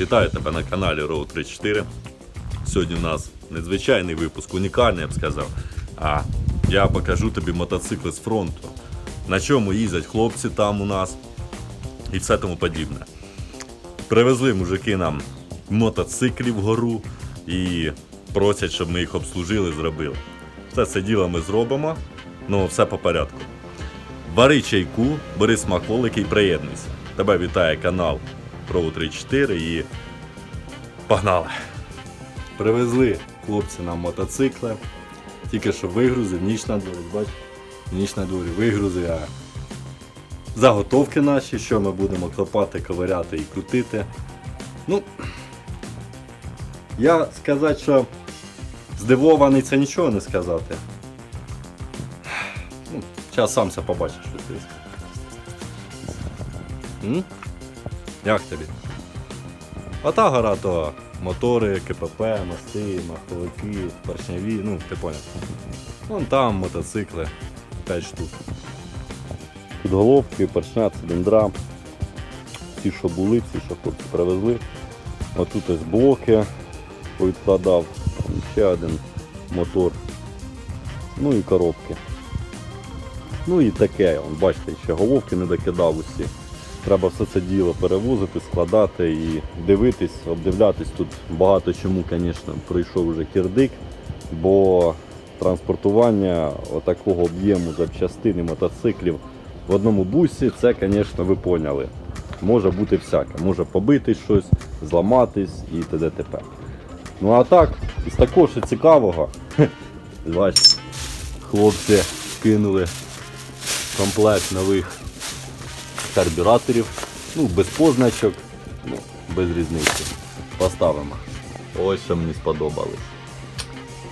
Вітаю тебе на каналі Row 34. Сьогодні у нас незвичайний випуск, унікальний, я б сказав. А я покажу тобі мотоцикли з фронту, на чому їздять хлопці там у нас і все тому подібне. Привезли мужики нам мотоциклів вгору і просять, щоб ми їх обслужили, зробили. Все це діло ми зробимо, ну все по порядку. Вари чайку, бери смаколики і приєднуйся. Тебе вітає канал Pro 34 і погнали! Привезли хлопці нам мотоцикли. Тільки що вигрузив, ніч на дворі, бач? Ніч на дворі вигрузив, а заготовки наші, що ми будемо копати, ковиряти і крутити. Ну, я сказати, що здивований це нічого не сказати. Ну, зараз сам все побачиш, що ти? Як тобі? А та гора то мотори, КПП, мости, маховики, поршневі, ну, ти поняв. Вон там мотоцикли, 5 штук. Підголовки, поршня, циліндра. Ті, що були, ті, що хлопці привезли. Отут ось блоки повідкладав, ще один мотор. Ну і коробки. Ну і таке, бачите, ще головки не докидав усі. Треба все це діло перевозити, складати і дивитись, обдивлятись. Тут багато чому, звісно, пройшов вже кірдик, бо транспортування отакого об'єму запчастин і мотоциклів в одному бусі, це, звісно, ви поняли. Може бути всяке. Може побитись щось, зламатись і т.д. т.п. Ну а так, із такого що цікавого, бачите, хлопці кинули комплект нових карбюраторів, ну, без позначок, ну, без різниці. Поставимо. Ось що мені сподобалось.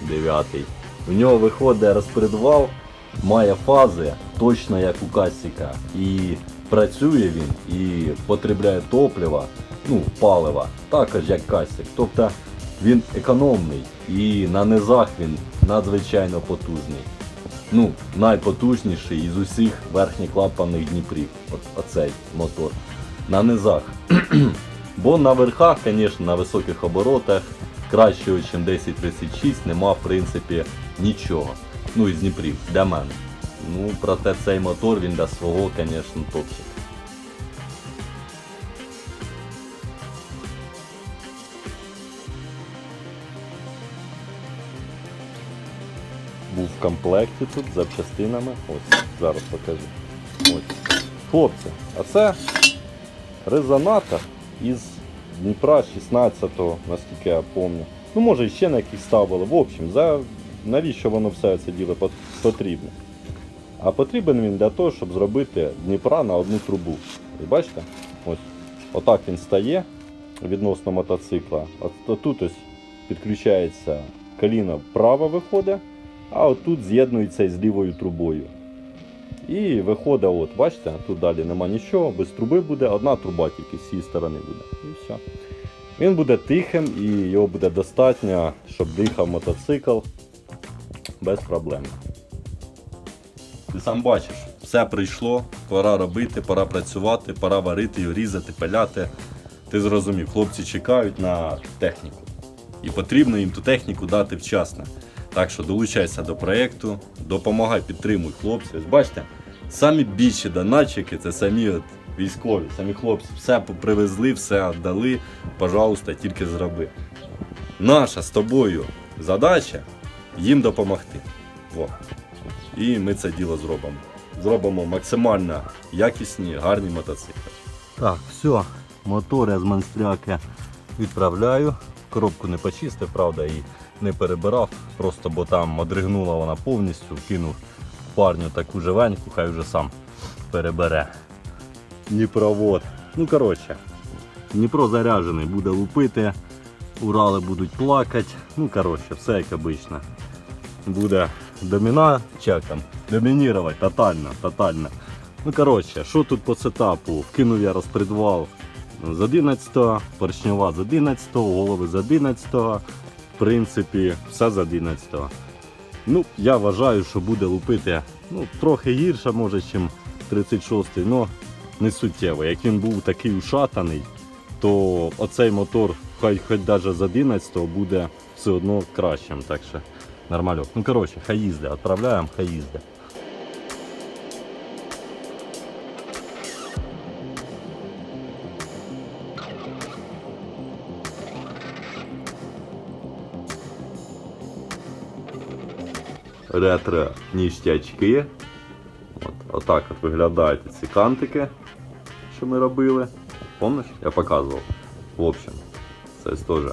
Дев'ятий. У нього виходить розпредвал, має фази, точно як у Касіка. І працює він і потребляє топлива, ну, палива, також як Касік. Тобто він економний і на низах він надзвичайно потужний ну, найпотужніший із усіх верхньоклапаних Дніпрів. От, оцей мотор. На низах. Бо на верхах, звісно, на високих оборотах кращого, ніж 1036, нема в принципі нічого. Ну, із Дніпрів, для мене. Ну, проте цей мотор він для свого, звісно, топчик. В комплекті тут з запчастинами. Ось, зараз покажу. Ось. Хлопці, а це резонатор із Дніпра 16-го, наскільки я пам'ятаю. Ну, може, ще на яких ставили. В общем, за... навіщо воно все це діло потрібно? А потрібен він для того, щоб зробити Дніпра на одну трубу. Ви бачите? Ось. Отак він стає відносно мотоцикла. От тут ось підключається коліно вправо виходить, а отут з'єднується із лівою трубою. І виходить, от, бачите, тут далі нема нічого, без труби буде, одна труба тільки з цієї сторони буде. І все. Він буде тихим і його буде достатньо, щоб дихав мотоцикл без проблем. Ти сам бачиш, все прийшло, пора робити, пора працювати, пора варити, різати, пиляти. Ти зрозумів, хлопці чекають на техніку. І потрібно їм ту техніку дати вчасно. Так що долучайся до проєкту, допомагай, підтримуй хлопців. Бачите, самі більші донатчики це самі от військові, самі хлопці. Все привезли, все віддали. Пожалуйста, тільки зроби. Наша з тобою задача їм допомогти. Во. І ми це діло зробимо. Зробимо максимально якісні, гарні мотоцикли. Так, все, мотор я з монстряки відправляю. Коробку не почистив, правда, і не перебирав, просто бо там одригнула вона повністю, кинув парню таку живеньку, хай вже сам перебере. Дніпровод. Ну, коротше, Дніпро заряджений, буде лупити, Урали будуть плакати. Ну, коротше, все як обично. Буде доміна, там, домінірувати тотально, тотально. Ну, коротше, що тут по сетапу? Вкинув я розпредвал з 11-го, поршнева з 11-го, голови з 11. Принципі, все з 11-го. Ну, я вважаю, що буде лупити ну, трохи гірше, може, ніж 36-й, але не суттєво. Як він був такий ушатаний, то оцей мотор, хай хоч навіть з 11-го, буде все одно кращим. Так що нормально. Ну коротше, хай їздить, відправляємо, хай їздить. Ретро ніштячки. От, отак от виглядають ці кантики, що ми робили. Помниш? Я показував. В общем, це теж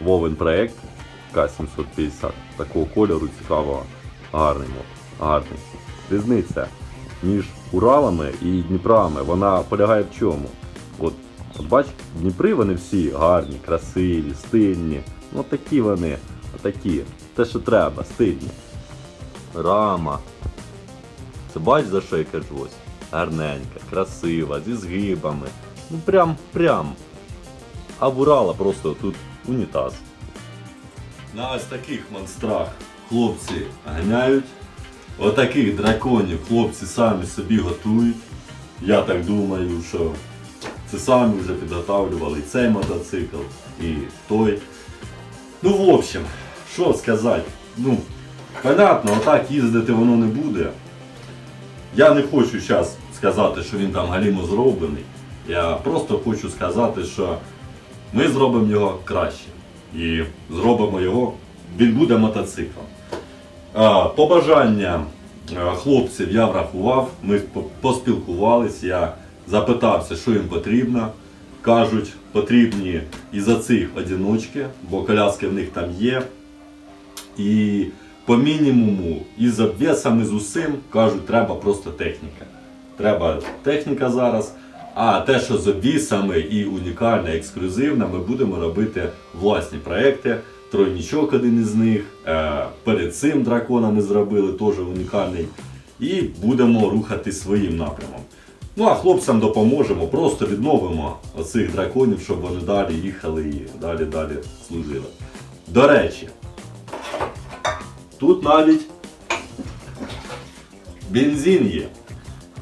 Вовен проект К750. Такого кольору цікавого. Гарний мод. Гарний. Різниця між Уралами і Дніпроми, вона полягає в чому? От, от бач, Дніпри вони всі гарні, красиві, стильні. Ну такі вони, такі. Те, що треба, стильні. Рама. Це бач за що я кажу ось. Гарненька, красива, зі згибами. Ну прям прям. А в Урала просто тут унітаз. На ось таких монстрах хлопці ганяють. Отаких драконів хлопці самі собі готують. Я так думаю, що це самі вже підготавлювали і цей мотоцикл, і той. Ну, в общем, що сказати. Ну, понятно, отак їздити воно не буде. Я не хочу зараз сказати, що він там галімо зроблений. Я просто хочу сказати, що ми зробимо його краще. І зробимо його, він буде мотоциклом. Побажання е, хлопців я врахував, ми по- поспілкувались, я запитався, що їм потрібно. Кажуть, потрібні і за цих одиночки, бо коляски в них там є. І по мінімуму, і з обвесами, з усім, кажуть, треба просто техніка. Треба техніка зараз. А те, що з обвісами і унікальне, ексклюзивне, ми будемо робити власні проекти. Тройнічок один із них. Е, перед цим дракона ми зробили, теж унікальний. І будемо рухати своїм напрямом. Ну а хлопцям допоможемо, просто відновимо оцих драконів, щоб вони далі їхали і далі далі служили. До речі, тут навіть бензин є.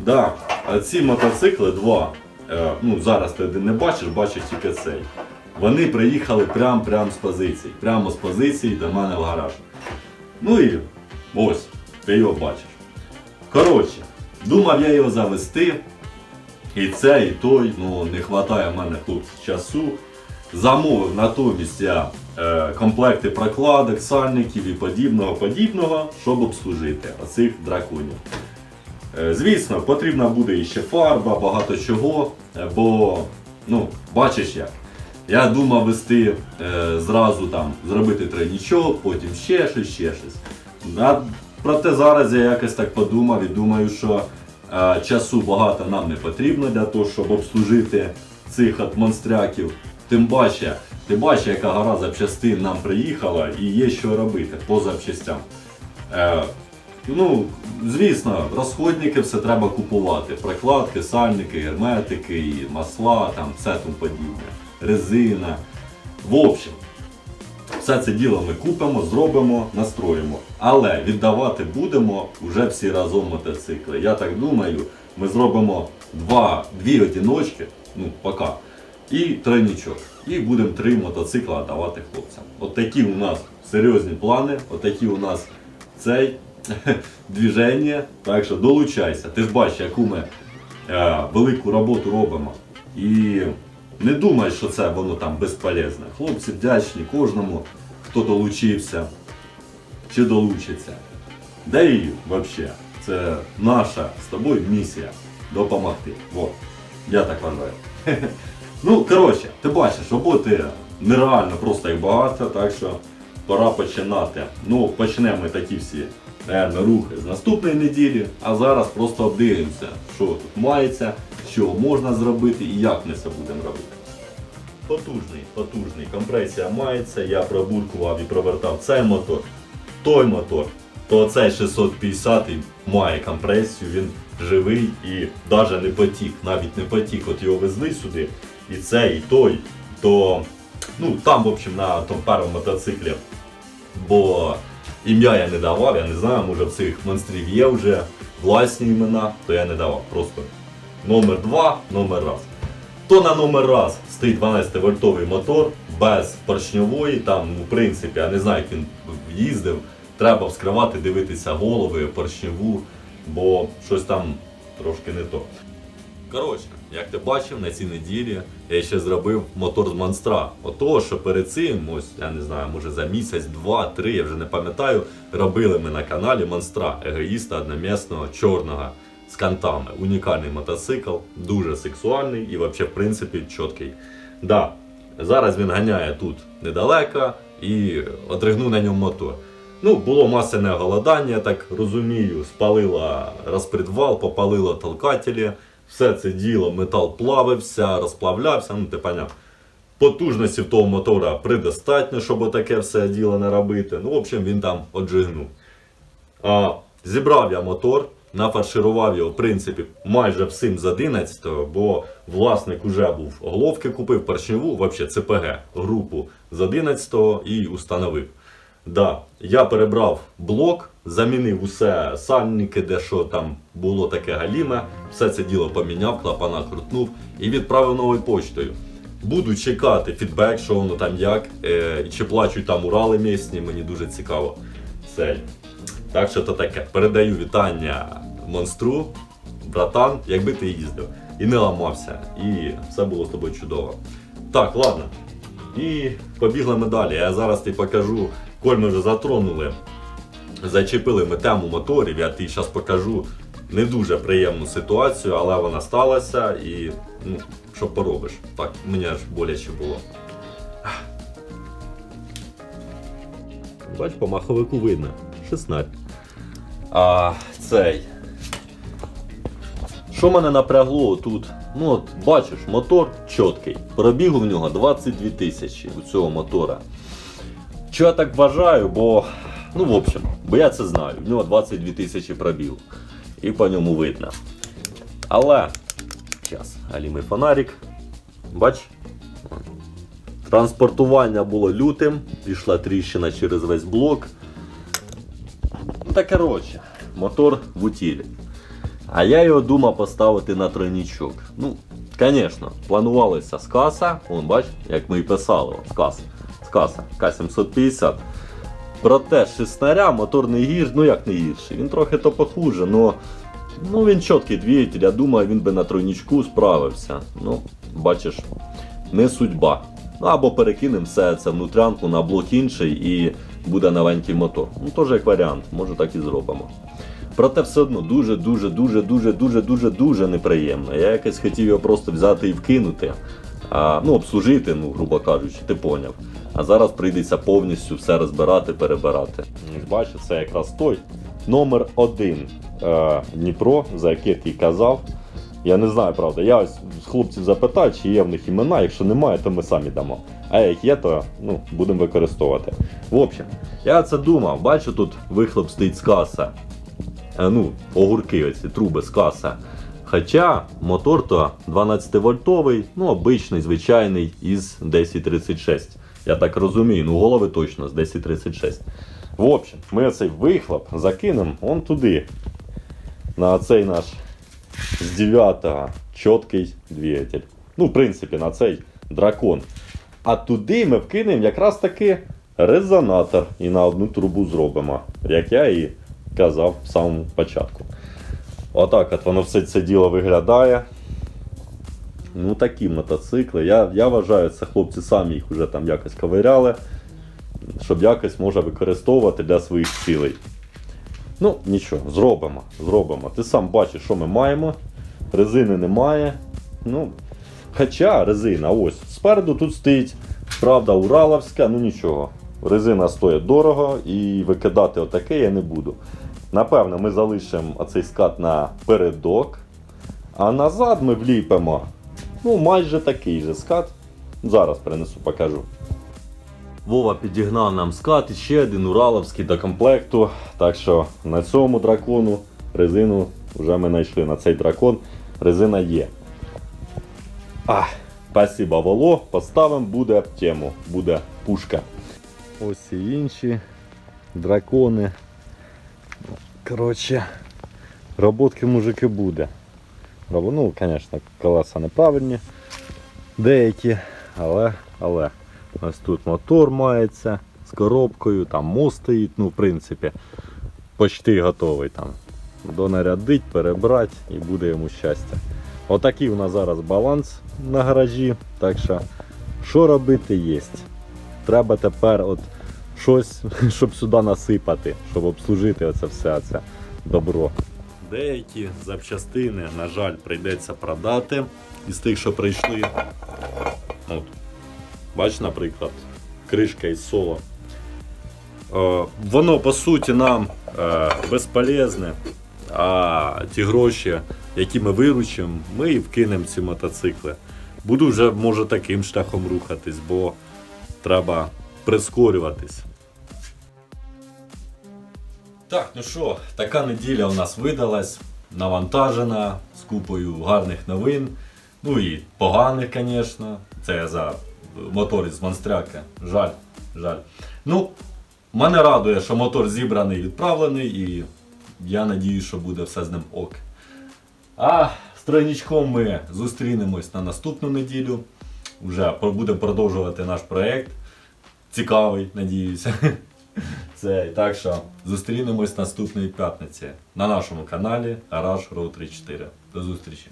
Да, а ці мотоцикли два. е, ну зараз ти не бачиш, бачиш тільки цей. Вони приїхали прям прям з позиції. Прямо з позиції до мене в гараж. Ну і ось, ти його бачиш. Коротше, думав я його завести. І це, і той, ну не вистачає в мене тут часу. Замовив натомість я е, комплекти прокладок, сальників і подібного подібного, щоб обслужити оцих драконів. Е, Звісно, потрібна буде іще фарба, багато чого, е, бо, ну, бачиш як. Я думав вести е, зразу там, зробити тройнічок, потім ще щось, ще щось. А, проте зараз я якось так подумав і думаю, що е, часу багато нам не потрібно для того, щоб обслужити цих монстряків. Тим паче, ти бачиш, яка гора запчастин нам приїхала і є що робити по запчастям. Е, Ну, звісно, розходники все треба купувати. Прокладки, сальники, герметики, масла, там все тому подібне, резина. В общем, все це діло ми купимо, зробимо, настроїмо. Але віддавати будемо вже всі разом мотоцикли. Я так думаю, ми зробимо два, дві одіночки, ну, поки, і тройнічок. І будемо три мотоцикла давати хлопцям. От такі у нас серйозні плани, от такі у нас цей движення. Так що долучайся. Ти ж бачиш, яку ми е, велику роботу робимо. І не думай, що це воно там безполезне. Хлопці вдячні кожному, хто долучився чи долучиться. Да і взагалі, це наша з тобою місія допомогти. Вот. Я так вважаю. Ну, коротше, ти бачиш, роботи нереально просто їх багато, так що пора починати. Ну, почнемо такі всі наверно, рухи з наступної неділі, а зараз просто обдивимося, що тут мається, що можна зробити і як ми це будемо робити. Потужний, потужний. Компресія мається, я пробуркував і провертав цей мотор, той мотор, то цей 650 має компресію, він живий і навіть не потік, навіть не потік, от його везли сюди, і цей, і той, то ну там, в общем, на тому першому мотоциклі, бо ім'я я не давав, я не знаю, може в цих монстрів є вже власні імена, то я не давав. Просто номер два, номер раз. То на номер раз стоїть 12 вольтовий мотор без поршньової, там, в принципі, я не знаю, як він їздив. Треба вскривати, дивитися голови, поршньову, бо щось там трошки не то. Коротше, як ти бачив, на цій неділі я ще зробив мотор з монстра. Ото, що перед цим, ось я не знаю, може за місяць, два, три, я вже не пам'ятаю, робили ми на каналі монстра егоїста одномісного чорного з кантами. Унікальний мотоцикл, дуже сексуальний і взагалі, в принципі, чіткий. Да, зараз він ганяє тут недалеко і отригнув на ньому мотор. Ну, було масляне голодання, так розумію, спалила розпредвал, попалила толкателі. Все це діло, метал плавився, розплавлявся, ну ти поняв. Потужності в того мотора предостатньо, щоб таке все діло не робити. Ну, в общем, він там оджигнув. А, зібрав я мотор, нафарширував його, в принципі, майже всім з 11-го, бо власник уже був головки купив, поршневу, взагалі ЦПГ, групу з 11-го і установив. Да, я перебрав блок, замінив усе сальники, де що там було таке галіме, все це діло поміняв, клапана крутнув і відправив новою почтою. Буду чекати фідбек, що воно там як, е, і чи плачуть там Урали місні, мені дуже цікаво. Це. Так що то таке. Передаю вітання монстру, братан, якби ти їздив. І не ламався, і все було з тобою чудово. Так, ладно. І побігли ми далі. Я зараз тобі покажу, коль ми вже затронули, зачепили ми тему моторів, я тобі зараз покажу не дуже приємну ситуацію, але вона сталася і ну, що поробиш. Так, мені аж боляче було. Бач, по маховику видно. 16. А цей. Що мене напрягло тут? Ну от бачиш, мотор чіткий. Пробігу в нього 22 тисячі у цього мотора. Чого я так вважаю, бо. Ну, в общем, бо я це знаю. В нього 22 тисячі пробігу. І по ньому видно. Але. Зараз, алімий фонарик. Бач? Транспортування було лютим, пішла тріщина через весь блок. Ну та коротше, мотор в утілі. А я його думав поставити на тройнічок. Ну, звісно, планувалося з каса. Вон, бач, як ми і писали, з каса. З каса, К750. Проте шестнаря мотор не гірший, ну як не гірший. Він трохи то похуже, но ну він чіткий двигатель, я думаю, він би на тройнічку справився. Ну, бачиш, не судьба. Ну або перекинемо все це внутрянку на блок інший і буде новенький мотор. Ну теж як варіант, може так і зробимо. Проте все одно дуже, дуже, дуже, дуже, дуже, дуже, дуже неприємно. Я якось хотів його просто взяти і вкинути, а, ну, обслужити, ну, грубо кажучи, ти поняв. А зараз прийдеться повністю все розбирати, перебирати. Бачиш, це якраз той номер один е, Дніпро, за який ти казав. Я не знаю, правда. Я ось хлопців запитаю, чи є в них імена. Якщо немає, то ми самі дамо. А як є, то ну, будемо використовувати. В общем, я це думав, бачу, тут вихлоп стоїть з каса. Е, ну, огурки, оці труби з каса. Хоча мотор то 12 вольтовий, ну обичний, звичайний із 1036. Я так розумію, ну голови точно з 1036. В общем, ми цей вихлоп закинемо он туди. На цей наш з 9-го чіткий двигатель. Ну, в принципі, на цей дракон. А туди ми вкинемо якраз таки резонатор і на одну трубу зробимо, як я і казав в самому початку. Отак от воно все це діло виглядає. Ну, такі мотоцикли. Я, я вважаю, це хлопці самі їх вже там якось ковиряли, щоб якось може використовувати для своїх цілей. Ну, нічого, зробимо, зробимо. Ти сам бачиш, що ми маємо. Резини немає. Ну, хоча резина, ось, спереду тут стоїть, правда, Ураловська, ну нічого. Резина стоїть дорого і викидати отаке я не буду. Напевно, ми залишимо оцей скат на передок, а назад ми вліпимо ну, майже такий же скат. Зараз принесу, покажу. Вова підігнав нам скат і ще один ураловський до комплекту. Так що на цьому дракону резину вже ми знайшли. На цей дракон резина є. А, спасибо, Воло. Поставимо, буде тему, буде пушка. Ось і інші дракони. Коротше, роботки мужики буде. Ну, звісно, колеса неправильні. деякі, але, але. Ось тут мотор мається з коробкою, там мост стоїть, ну, в принципі, почти готовий там. Донарядить, перебрати і буде йому щастя. Отакий у нас зараз баланс на гаражі. Так що, що робити є. Треба тепер от щось, щоб сюди насипати, щоб обслужити оце все це добро. Деякі запчастини, на жаль, прийдеться продати із тих, що прийшли. От. Бач, наприклад, кришка із соло. Е, воно по суті нам е, безполезне, а ті гроші, які ми виручимо, ми і вкинемо ці мотоцикли. Буду вже може таким шляхом рухатись, бо треба прискорюватись. Так, ну що, така неділя у нас видалась, навантажена, з купою гарних новин. Ну і поганих, звісно. Це я за мотор із монстряки. Жаль, жаль. Ну, мене радує, що мотор зібраний, відправлений, і я надію, що буде все з ним ок. А з тройничком ми зустрінемось на наступну неділю. Вже будемо продовжувати наш проєкт. Цікавий, надіюся. Це так що зустрінемось наступної п'ятниці на нашому каналі Garage Row 34. До зустрічі!